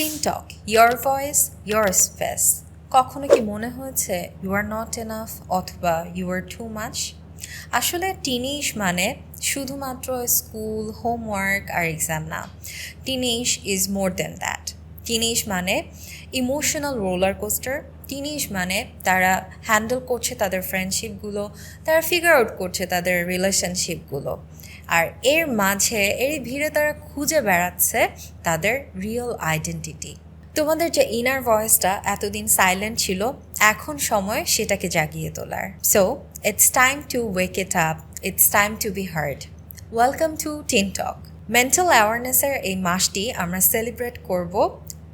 Teen Talk your voice your space কখনো কি মনে হয়েছে ইউ আর নট এনাফ অথবা ইউ আর টু মাচ আসলে টিনিশ মানে শুধুমাত্র স্কুল হোমওয়ার্ক আর এক্সাম না। টিনিশ ইজ মোর দেন দ্যাট টিনিশ মানে ইমোশনাল রোলার কোস্টার টিনিশ মানে তারা হ্যান্ডেল করছে তাদের ফ্রেন্ডশিপগুলো তারা ফিগার আউট করছে তাদের রিলেশনশিপগুলো আর এর মাঝে এর ভিড়ে তারা খুঁজে বেড়াচ্ছে তাদের রিয়েল আইডেন্টিটি তোমাদের যে ইনার ভয়েসটা এতদিন সাইলেন্ট ছিল, এখন সময় সেটাকে জাগিয়ে তোলার। So it's time to wake it up it's time to be heard welcome to Teen Talk mental অ্যাওয়ারনেসের এই মাসটি আমরা সেলিব্রেট করব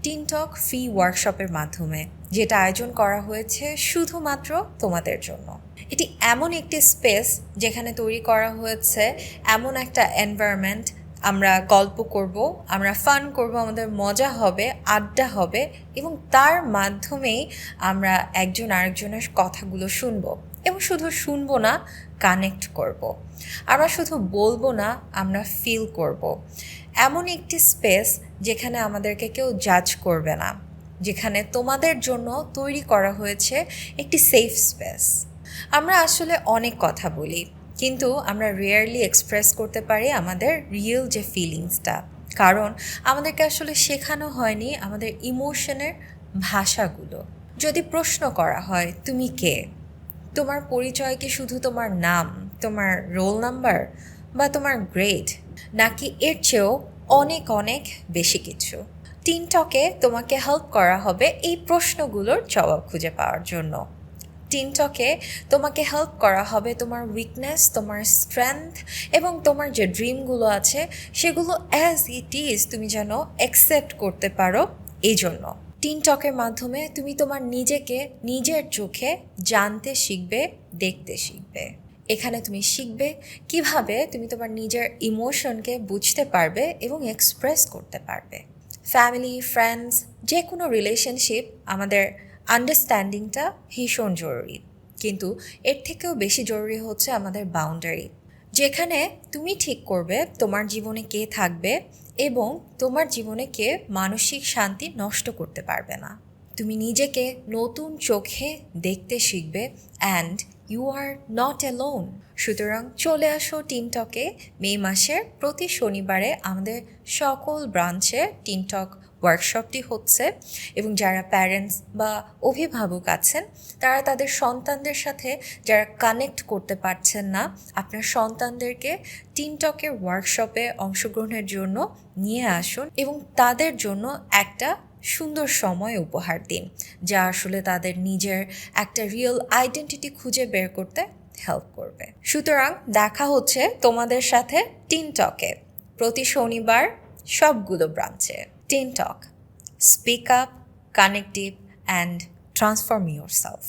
টিনটক ফ্রি ওয়ার্কশপের মাধ্যমে। যেটা আয়োজন করা হয়েছে শুধুমাত্র তোমাদের জন্য এটি এমন একটি স্পেস যেখানে তৈরি করা হয়েছে এমন একটা এনভায়রনমেন্ট আমরা গল্প করব, আমরা ফান করব, আমাদের মজা হবে, আড্ডা হবে এবং তার মাধ্যমেই আমরা একজন আরেকজনের কথাগুলো শুনব এবং শুধু শুনব না কানেক্ট করব। আমরা শুধু বলব না, আমরা ফিল করব। এমন একটি স্পেস যেখানে আমাদেরকে কেউ জাজ করবে না যেখানে তোমাদের জন্য তৈরি করা হয়েছে একটি সেফ স্পেস আমরা আসলে অনেক কথা বলি, কিন্তু আমরা রেয়ারলি এক্সপ্রেস করতে পারি আমাদের রিয়েল যে ফিলিংসটা কারণ আমাদেরকে আসলে শেখানো হয়নি আমাদের ইমোশনের ভাষাগুলো। যদি প্রশ্ন করা হয়, তুমি কে? তোমার পরিচয় কি শুধু তোমার নাম, তোমার রোল নাম্বার বা তোমার গ্রেড নাকি এর চেয়েও অনেক অনেক বেশি কিছু। টিনটকে তোমাকে হেল্প করা হবে এই প্রশ্নগুলোর জবাব খুঁজে পাওয়ার জন্য। টিনটকে তোমাকে হেল্প করা হবে তোমার উইকনেস তোমার স্ট্রেংথ এবং তোমার যে ড্রিমগুলো আছে, সেগুলো অ্যাজ ইট ইজ তুমি যেন অ্যাকসেপ্ট করতে পারো এই জন্য টিনটকের মাধ্যমে তুমি তোমার নিজেকে নিজের চোখে জানতে শিখবে, দেখতে শিখবে। এখানে তুমি শিখবে কীভাবে তুমি তোমার নিজের ইমোশনকে বুঝতে পারবে এবং এক্সপ্রেস করতে পারবে। ফ্যামিলি ফ্রেন্ডস যে কোনো রিলেশনশিপ আমাদের আন্ডারস্ট্যান্ডিংটা ভীষণ জরুরি। কিন্তু এর থেকেও বেশি জরুরি হচ্ছে আমাদের বাউন্ডারি যেখানে তুমি ঠিক করবে তোমার জীবনে কে থাকবে এবং তোমার জীবনে কে মানসিক শান্তি নষ্ট করতে পারবে না। তুমি নিজেকে নতুন চোখে দেখতে শিখবে and you are not alone সুতরাং চলে আসো টিনটকে মে মাসের প্রতি শনিবারে আমাদের সকল ব্রাঞ্চে টিনটক ওয়ার্কশপটি হচ্ছে এবং যারা প্যারেন্টস বা অভিভাবক আছেন, তারা তাদের সন্তানদের সাথে যারা কানেক্ট করতে পারছেন না, আপনার সন্তানদেরকে টিনটকের ওয়ার্কশপে অংশগ্রহণের জন্য নিয়ে আসুন এবং তাদের জন্য একটা সুন্দর সময় উপহার দিন। যা আসলে তাদের নিজের একটা রিয়েল আইডেন্টিটি খুঁজে বের করতে হেল্প করবে। সুতরাং দেখা হচ্ছে তোমাদের সাথে টিনটকে। প্রতি শনিবার সবগুলো ব্রাঞ্চে Teen Talk speak up connective and transform your self